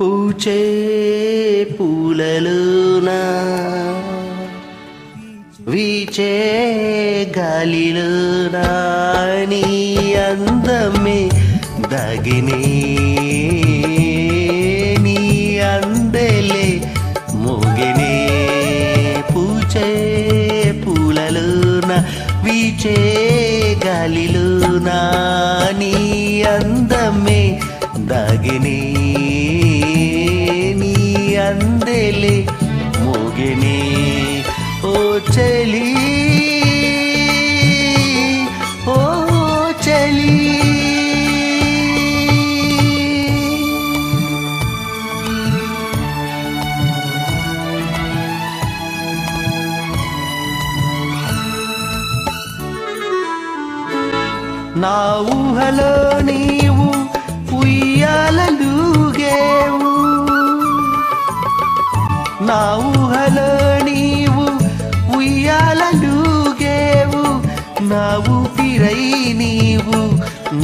పూచే పూలలోన వీచే గాలిలోనా నీ అందమే దగినే. నీ అందలే మోగినే. పూచే పూలలోన వీచే గాలిలోన నీ అందమే దాగినే. చెలి మోగిని ఓ చెలి. ఓ చలి. నా ఊహలో నీవు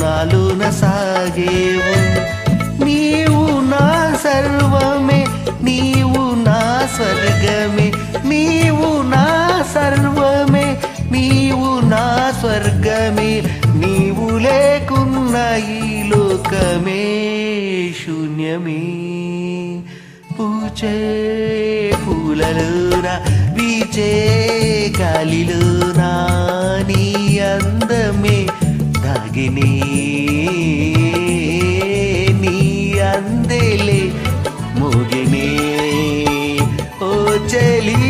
నాలోన సాగేవు. నీవు నా సర్వమే నీవు నా స్వర్గమే నీవు నా సర్వమే నీవు నా స్వర్గమే నీవు లేకున్న ఈ లోకమే శూన్యమే. పూచే పూలలోనా వీచే గాలిలోనా నీ అందమే దాగినే మోగినే. ఓ చలి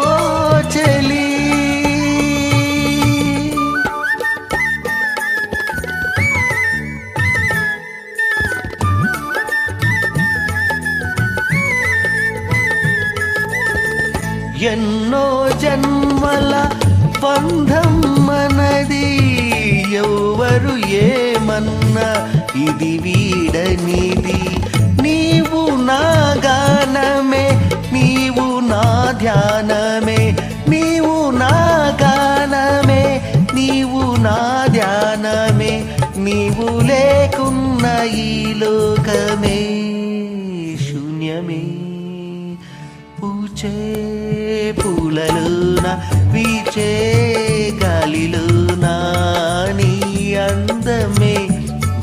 ఓ చలి. ఎన్నో జన్మల బంధం మనది ఎవరు ఏమన్నా ఇది వీడనిది నీవు నా గానమే నీవు నా ధ్యానమే నీవు నా గానమే నీవు నా ధ్యానమే నీవు లేకున్న ఈ లోకమే శూన్యమే. పూచే పూలలోన వీచే గాలిలోన నీ అందమే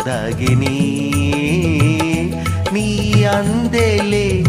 దాగిని. నీ అందెలే